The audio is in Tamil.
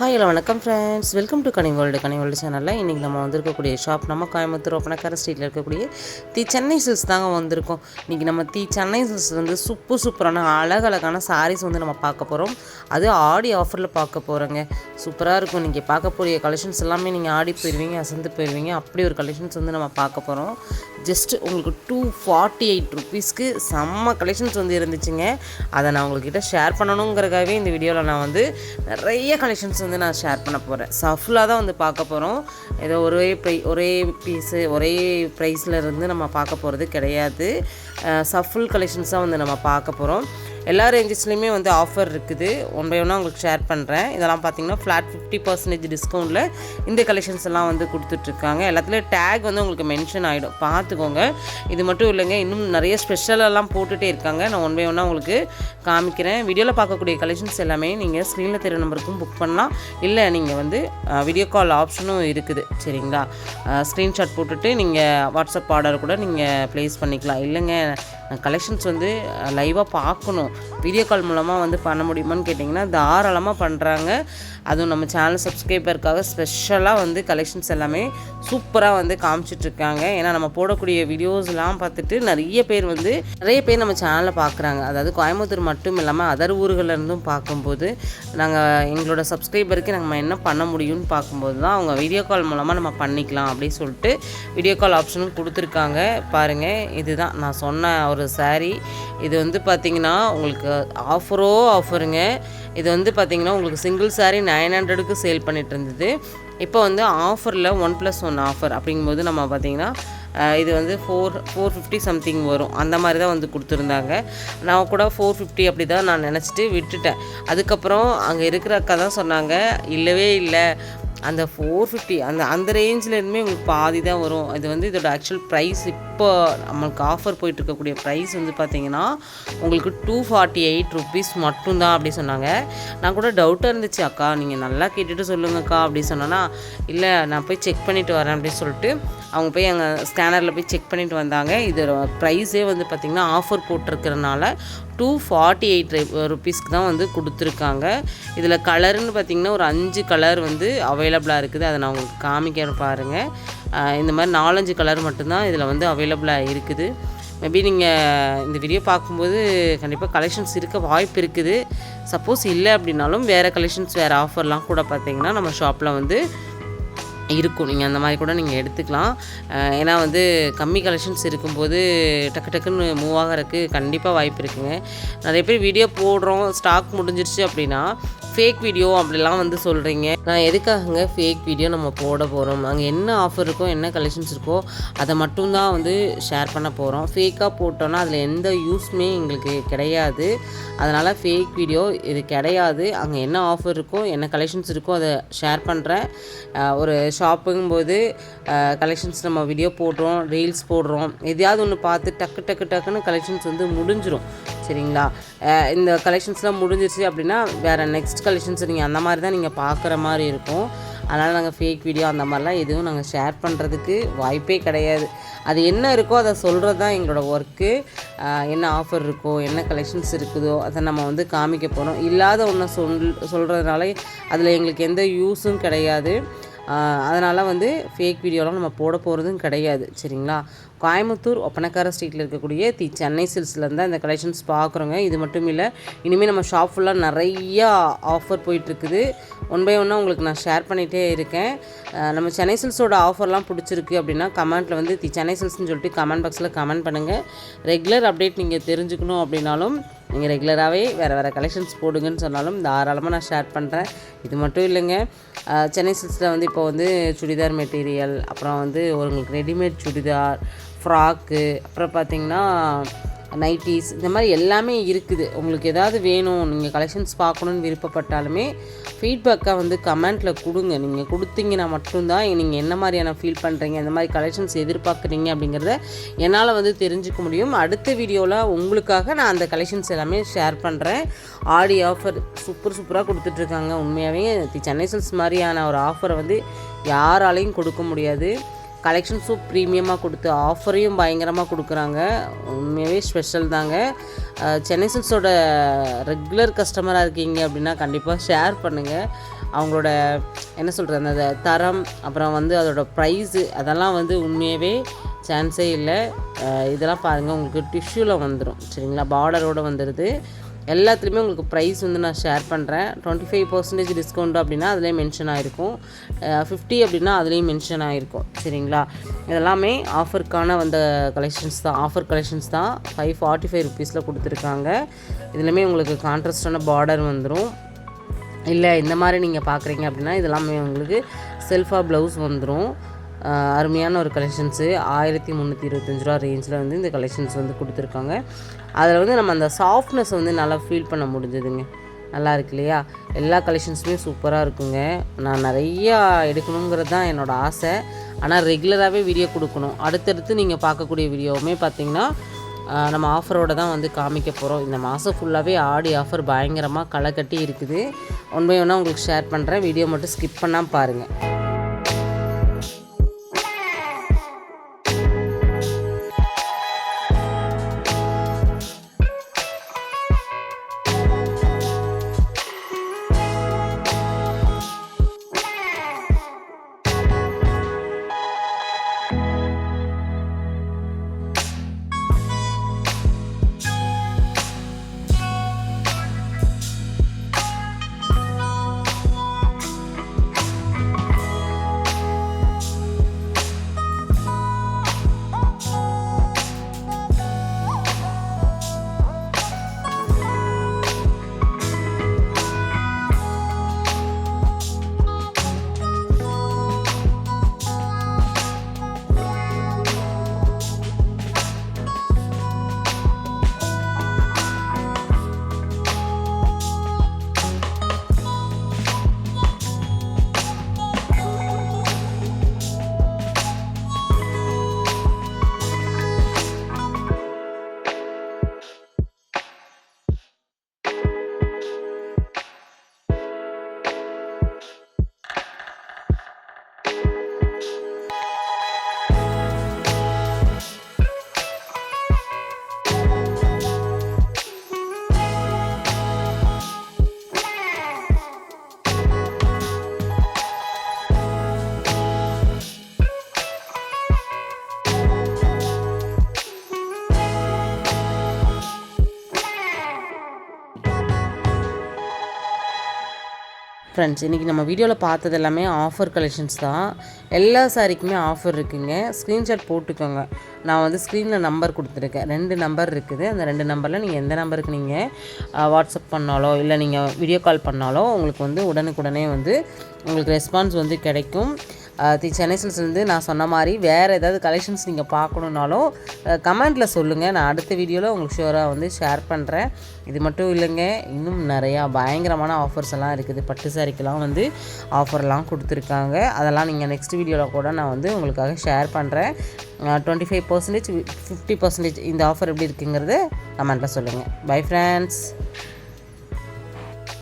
ஹாய் ஹலோ வணக்கம் friends welcome to Kani world Kani world சேனலில் இன்றைக்கி நம்ம வந்திருக்கக்கூடிய ஷாப் நம்ம கோயம்புத்தூர் ஒப்பனக்கார ஸ்ட்ரீட்டில் இருக்கக்கூடிய தி சென்னை சில்ஸ் தாங்க வந்திருக்கோம். இன்றைக்கி நம்ம தி சென்னை சில்ஸ் வந்து சூப்பர் சூப்பரான அழகழகான சாரீஸ் வந்து நம்ம பார்க்க போகிறோம் அது ஆடி ஆஃபரில் பார்க்க போகிறோங்க சூப்பராக இருக்கும். நீங்கள் பார்க்கக்கூடிய கலெக்ஷன்ஸ் எல்லாமே நீங்கள் ஆடி போயிடுவீங்க அசந்து போயிடுவீங்க அப்படி ஒரு கலெக்ஷன்ஸ் வந்து நம்ம பார்க்க போகிறோம் ஜஸ்ட் உங்களுக்கு டூ ஃபார்ட்டி எயிட் ருபீஸ்க்கு செம்ம கலெக்ஷன்ஸ் வந்து இருந்துச்சுங்க. அதை நான் உங்கள்கிட்ட ஷேர் பண்ணணுங்கிறக்காகவே இந்த வீடியோவில் நான் வந்து நிறைய கலெக்ஷன்ஸ் வந்து நான் ஷேர் பண்ண போகிறேன் சஃபுல்லாக தான் வந்து பார்க்க போகிறோம் ஏதோ ஒரே ப்ரை ஒரே பீஸு ஒரே ப்ரைஸில் இருந்து நம்ம பார்க்க போகிறது கிடையாது. சஃபுல் கலெக்ஷன்ஸ் தான் வந்து நம்ம பார்க்க போகிறோம் எல்லா ரேஞ்சஸ்லேயுமே வந்து ஆஃபர் இருக்குது. ஒன் பை ஒன்னாக உங்களுக்கு ஷேர் பண்ணுறேன் இதெல்லாம் பார்த்தீங்கன்னா ஃப்ளாட் ஃபிஃப்டி பர்சன்டேஜ் டிஸ்கவுண்ட்டில் இந்த கலெக்ஷன்ஸ் எல்லாம் வந்து கொடுத்துட்ருக்காங்க. எல்லாத்துலேயும் டேக் வந்து உங்களுக்கு மென்ஷன் ஆகிடும் பார்த்துக்கோங்க இது மட்டும் இல்லைங்க இன்னும் நிறைய ஸ்பெஷலெல்லாம் போட்டுகிட்டே இருக்காங்க. நான் ஒன் பை ஒன்னாக உங்களுக்கு காமிக்கிறேன். வீடியோவில் பார்க்கக்கூடிய கலெக்ஷன்ஸ் எல்லாமே நீங்கள் ஸ்க்ரீனில் தெரிய நம்பருக்கும் புக் பண்ணலாம். இல்லை நீங்கள் வந்து வீடியோ கால் ஆப்ஷனும் இருக்குது. சரிங்களா? ஸ்க்ரீன்ஷாட் போட்டுட்டு நீங்கள் வாட்ஸ்அப் ஆர்டர் கூட நீங்கள் ப்ளேஸ் பண்ணிக்கலாம். இல்லைங்க கலெக்ஷன்ஸ் வந்து லைவாக பார்க்கணும். வீடியோ கால் மூலமாக வந்து பண்ண முடியுமான்னு கேட்டிங்கன்னா தாராளமாக பண்ணுறாங்க அதுவும் நம்ம சேனல் சப்ஸ்கிரைபருக்காக ஸ்பெஷலாக வந்து கலெக்ஷன்ஸ் எல்லாமே சூப்பராக வந்து காமிச்சிட்ருக்காங்க ஏன்னா நம்ம போடக்கூடிய வீடியோஸ்லாம் பார்த்துட்டு நிறைய பேர் வந்து நிறைய பேர் நம்ம சேனலை பார்க்குறாங்க. அதாவது கோயம்புத்தூர் மட்டும் இல்லாமல் அதர் ஊர்களில் இருந்தும் பார்க்கும்போது நாங்கள் எங்களோட சப்ஸ்கிரைபருக்கு நம்ம என்ன பண்ண முடியும்னு பார்க்கும்போது தான் அவங்க வீடியோ கால் மூலமாக நம்ம பண்ணிக்கலாம் அப்படின்னு சொல்லிட்டு வீடியோ கால் ஆப்ஷனும் கொடுத்துருக்காங்க. பாருங்கள் இதுதான். நான் சொன்ன ஒரு saree. இது வந்து பார்த்திங்கன்னா உங்களுக்கு ஆஃபரோ ஆஃபருங்க இது வந்து பார்த்திங்கன்னா உங்களுக்கு சிங்கிள் சாரீ நைன் ஹண்ட்ரடுக்கு சேல் பண்ணிட்டு இருந்தது. இப்போ வந்து ஆஃபரில் ஒன் ப்ளஸ் ஒன் ஆஃபர் அப்படிங்கும்போது நம்ம பார்த்திங்கன்னா இது வந்து ஃபோர் ஃபோர் ஃபிஃப்டி சம்திங் வரும். அந்த மாதிரி தான் வந்து கொடுத்துருந்தாங்க. நான் கூட ஃபோர் ஃபிஃப்டி அப்படி தான் நான் நினச்சிட்டு விட்டுட்டேன். அதுக்கப்புறம் அங்கே இருக்கிற அக்கா தான் சொன்னாங்க இல்லவே இல்லை. அந்த ஃபோர் ஃபிஃப்டி அந்த அந்த ரேஞ்சிலேருந்துமே உங்களுக்கு பாதி தான் வரும். இது வந்து இதோட ஆக்சுவல் ப்ரைஸ் இப்போ நம்மளுக்கு ஆஃபர் போயிட்டு இருக்கக்கூடிய ப்ரைஸ் வந்து பார்த்தீங்கன்னா உங்களுக்கு டூ ஃபார்ட்டி எயிட் ருபீஸ் மட்டும்தான் அப்படி சொன்னாங்க. நான் கூட டவுட்டாக இருந்துச்சு அக்கா நீங்கள் நல்லா கேட்டுட்டு சொல்லுங்கக்கா அப்படி சொன்னேன்னா இல்லை நான் போய் செக் பண்ணிவிட்டு வரேன் அப்படின்னு சொல்லிட்டு அவங்க போய் அங்கே ஸ்கேனரில் போய் செக் பண்ணிட்டு வந்தாங்க. இதோட ப்ரைஸே வந்து பார்த்திங்கன்னா ஆஃபர் போட்டிருக்கிறனால டூ ஃபார்ட்டி எயிட் ருபீஸ்க்கு தான் வந்து கொடுத்துருக்காங்க. இதில் கலருன்னு பார்த்தீங்கன்னா ஒரு அஞ்சு கலர் வந்து அவைலபிளாக இருக்குது. அதை நான் உங்களுக்கு காமிக்கிறேன் பாருங்கள் இந்த மாதிரி நாலஞ்சு கலர் மட்டும்தான் இதில் வந்து அவைலபிளாக இருக்குது. மேபி நீங்கள் இந்த வீடியோ பார்க்கும்போது கண்டிப்பாக கலெக்ஷன்ஸ் இருக்க வாய்ப்பு இருக்குது. சப்போஸ் இல்லை அப்படின்னாலும் வேறு கலெக்ஷன்ஸ் வேறு ஆஃபர்லாம் கூட பார்த்திங்கன்னா நம்ம ஷாப்பில் வந்து இருக்கும். நீங்கள் அந்த மாதிரி கூட நீங்கள் எடுத்துக்கலாம். ஏன்னா வந்து கம்மி கலெக்ஷன்ஸ் இருக்கும்போது டக்கு டக்குன்னு மூவ் ஆகிறதுக்கு கண்டிப்பாக வாய்ப்பு இருக்குங்க. நிறைய பேர் வீடியோ போடுறோம் ஸ்டாக் முடிஞ்சிருச்சு அப்படின்னா ஃபேக் வீடியோ அப்படிலாம் வந்து சொல்கிறீங்க நான் எதுக்காகங்க ஃபேக் வீடியோ நம்ம போட போகிறோம் அங்கே என்ன ஆஃபர் இருக்கோ என்ன கலெக்ஷன்ஸ் இருக்கோ அதை மட்டும்தான் வந்து ஷேர் பண்ண போகிறோம் ஃபேக்காக போட்டோன்னா அதில் எந்த யூஸ்மே எங்களுக்கு கிடையாது. அதனால் ஃபேக் வீடியோ இது கிடையாது. அங்கே என்ன ஆஃபர் இருக்கோ என்ன கலெக்ஷன்ஸ் இருக்கோ அதை ஷேர் பண்ணுறேன் ஒரு ஷாப்புங்கும்போது கலெக்ஷன்ஸ் நம்ம வீடியோ போடுறோம் ரீல்ஸ் போடுறோம். எதையாவது ஒன்று பார்த்து டக்கு டக்கு டக்குன்னு கலெக்ஷன்ஸ் வந்து முடிஞ்சிடும் சரிங்களா? இந்த கலெக்ஷன்ஸ்லாம் முடிஞ்சிருச்சு அப்படின்னா வேறு நெக்ஸ்ட் கலெக்ஷன்ஸ் நீங்கள் அந்த மாதிரி தான் நீங்கள் பார்க்குற மாதிரி இருக்கும். அதனால் நாங்கள் ஃபேக் வீடியோ அந்த மாதிரிலாம் எதுவும் நாங்கள் ஷேர் பண்ணுறதுக்கு வாய்ப்பே கிடையாது. அது என்ன இருக்கோ அதை சொல்கிறது தான் எங்களோட ஒர்க்கு என்ன ஆஃபர் இருக்கோ என்ன கலெக்ஷன்ஸ் இருக்குதோ அதை நம்ம வந்து காமிக்க போகிறோம் இல்லாத ஒன்றை சொல் சொல்கிறதுனால அதில் எங்களுக்கு எந்த யூஸும் கிடையாது. அதனால் வந்து ஃபேக் வீடியோலாம் நம்ம போட போகிறதும் கிடையாது சரிங்களா? கோயம்புத்தூர் ஒப்பனக்கார ஸ்ட்ரீட்டில் இருக்கக்கூடிய தி சென்னை சில்ஸ்லேருந்து இந்த கலெக்ஷன்ஸ் பார்க்குறோங்க. இது மட்டும் இல்லை இனிமேல் நம்ம ஷாப் ஃபுல்லாக நிறையா ஆஃபர் போயிட்டுருக்குது. ஒன் பை ஒன்னாக உங்களுக்கு நான் ஷேர் பண்ணிகிட்டே இருக்கேன். நம்ம சென்னை சில்ஸோட ஆஃபர்லாம் பிடிச்சிருக்கு அப்படின்னா கமெண்ட்டில் வந்து தி சென்னை சில்ஸ்னு சொல்லிட்டு கமெண்ட் பாக்ஸில் கமெண்ட் பண்ணுங்கள் ரெகுலர் அப்டேட் நீங்கள் தெரிஞ்சுக்கணும் அப்படின்னாலும் நீங்கள் ரெகுலராகவே வேறு வேறு கலெக்ஷன்ஸ் போடுங்கன்னு சொன்னாலும் தாராளமாக நான் ஷேர் பண்ணுறேன் இது மட்டும் இல்லைங்க. சென்னை சில்ஸில் வந்து இப்போ வந்து சுடிதார் மெட்டீரியல் அப்புறம் வந்து உங்களுக்கு ரெடிமேட் சுடிதார் ஃப்ராக்கு அப்புறம் பார்த்தீங்கன்னா நைட்டிஸ் இந்த மாதிரி எல்லாமே இருக்குது. உங்களுக்கு ஏதாவது வேணும் நீங்கள் கலெக்ஷன்ஸ் பார்க்கணுன்னு விருப்பப்பட்டாலுமே ஃபீட்பேக்காக வந்து கமெண்ட்டில் கொடுங்க. நீங்கள் கொடுத்தீங்கன்னா மட்டும்தான் நீங்கள் என்ன மாதிரியான ஃபீல் பண்ணுறீங்க இந்த மாதிரி கலெக்ஷன்ஸ் எதிர்பார்க்குறீங்க அப்படிங்கிறத என்னால் வந்து தெரிஞ்சுக்க முடியும். அடுத்த வீடியோவில் உங்களுக்காக நான் அந்த கலெக்ஷன்ஸ் எல்லாமே ஷேர் பண்ணுறேன் ஆடி ஆஃபர் சூப்பர் சூப்பராக கொடுத்துட்ருக்காங்க. உண்மையாகவே தி சென்னை சில்ஸ் மாதிரியான ஒரு ஆஃபரை வந்து யாராலையும் கொடுக்க முடியாது. கலெக்ஷன்ஸும் ப்ரீமியமாக கொடுத்து ஆஃபரையும் பயங்கரமாக கொடுக்குறாங்க. உண்மையாகவே ஸ்பெஷல் தாங்க. சென்னை சில்ஸோட ரெகுலர் கஸ்டமராக இருக்கீங்க அப்படின்னா கண்டிப்பாக ஷேர் பண்ணுங்கள் அவங்களோட என்ன சொல்கிறது அந்த தரம் அப்புறம் வந்து அதோட ப்ரைஸு அதெல்லாம் வந்து உண்மையாகவே சான்ஸே இல்லை. இதெல்லாம் பாருங்கள் உங்களுக்கு டிஷ்யூவில் வந்துடும் சரிங்களா? பார்டரோடு வந்துடுது எல்லாத்துலேயுமே உங்களுக்கு ப்ரைஸ் வந்து நான் ஷேர் பண்ணுறேன் டுவெண்ட்டி ஃபைவ் பர்சன்டேஜ் டிஸ்கவுண்ட் அப்படின்னா அதுலேயே மென்ஷன் ஆகிருக்கும் ஃபிஃப்டி அப்படின்னா அதுலேயும் மென்ஷன் ஆகிருக்கும் சரிங்களா? இதெல்லாமே ஆஃபருக்கான வந்த கலெக்ஷன்ஸ் தான். ஆஃபர் கலெக்ஷன்ஸ் தான். ஃபைவ் ஃபார்ட்டி ஃபைவ் ருபீஸில் கொடுத்துருக்காங்க. இதுலேயுமே உங்களுக்கு கான்ட்ராஸ்டான பார்டர் வந்துடும் இல்லை இந்த மாதிரி நீங்கள் பார்க்குறீங்க அப்படின்னா இதெல்லாமே உங்களுக்கு செல்ஃபாக ப்ளவுஸ் வந்துடும் அருமையான ஒரு கலெக்ஷன்ஸு ஆயிரத்தி முந்நூற்றி இருபத்தஞ்சி ரூபா ரேஞ்சில் வந்து இந்த கலெக்ஷன்ஸ் வந்து கொடுத்துருக்காங்க. அதில் வந்து நம்ம அந்த சாஃப்ட்னஸ் வந்து நல்லா ஃபீல் பண்ண முடிஞ்சதுங்க. நல்லா இருக்கு இல்லையா? எல்லா கலெக்ஷன்ஸுமே சூப்பராக இருக்குங்க. நான் நிறையா எடுக்கணுங்கிறது தான் என்னோடய ஆசை. ஆனால் ரெகுலராகவே வீடியோ கொடுக்கணும். அடுத்தடுத்து நீங்கள் பார்க்கக்கூடிய வீடியோவுமே பார்த்தீங்கன்னா நம்ம ஆஃபரோடு தான் வந்து காமிக்க போகிறோம் இந்த மாதம் ஃபுல்லாகவே ஆடி ஆஃபர் பயங்கரமாக களை கட்டி இருக்குது. ஒன் பை உங்களுக்கு ஷேர் பண்ணுறேன் வீடியோ மட்டும் ஸ்கிப் பண்ணாமல் பாருங்கள் you. ஃப்ரெண்ட்ஸ் இன்றைக்கி நம்ம வீடியோவில் பார்த்தது எல்லாமே ஆஃபர் கலெக்ஷன்ஸ் தான். எல்லா சாரிக்குமே ஆஃபர் இருக்குங்க. ஸ்க்ரீன்ஷாட் போட்டுக்கோங்க. நான் வந்து ஸ்க்ரீனில் நம்பர் கொடுத்துருக்கேன். ரெண்டு நம்பர் இருக்குது. அந்த ரெண்டு நம்பரில் நீங்கள் எந்த நம்பருக்கு நீங்கள் வாட்ஸ்அப் பண்ணாலோ இல்லை நீங்கள் வீடியோ கால் பண்ணாலோ உங்களுக்கு வந்து உடனுக்குடனே வந்து உங்களுக்கு ரெஸ்பான்ஸ் வந்து கிடைக்கும். சென்னை சில்ஸ்லேருந்து நான் சொன்ன மாதிரி வேறு ஏதாவது கலெக்ஷன்ஸ் நீங்கள் பார்க்கணுன்னாலும் கமெண்ட்டில் சொல்லுங்கள் நான் அடுத்த வீடியோவில் உங்களுக்கு ஷுவராக வந்து ஷேர் பண்ணுறேன் இது மட்டும் இல்லைங்க இன்னும் நிறையா பயங்கரமான ஆஃபர்ஸ் எல்லாம் இருக்குது. பட்டு சாரிக்கெலாம் வந்து ஆஃபர்லாம் கொடுத்துருக்காங்க. அதெல்லாம் நீங்கள் நெக்ஸ்ட் வீடியோவில் கூட நான் வந்து உங்களுக்காக ஷேர் பண்ணுறேன் twenty five percentage fifty percentage இந்த ஆஃபர் எப்படி இருக்குங்கிறது கமெண்ட்டில் சொல்லுங்கள் பை ஃப்ரெண்ட்ஸ்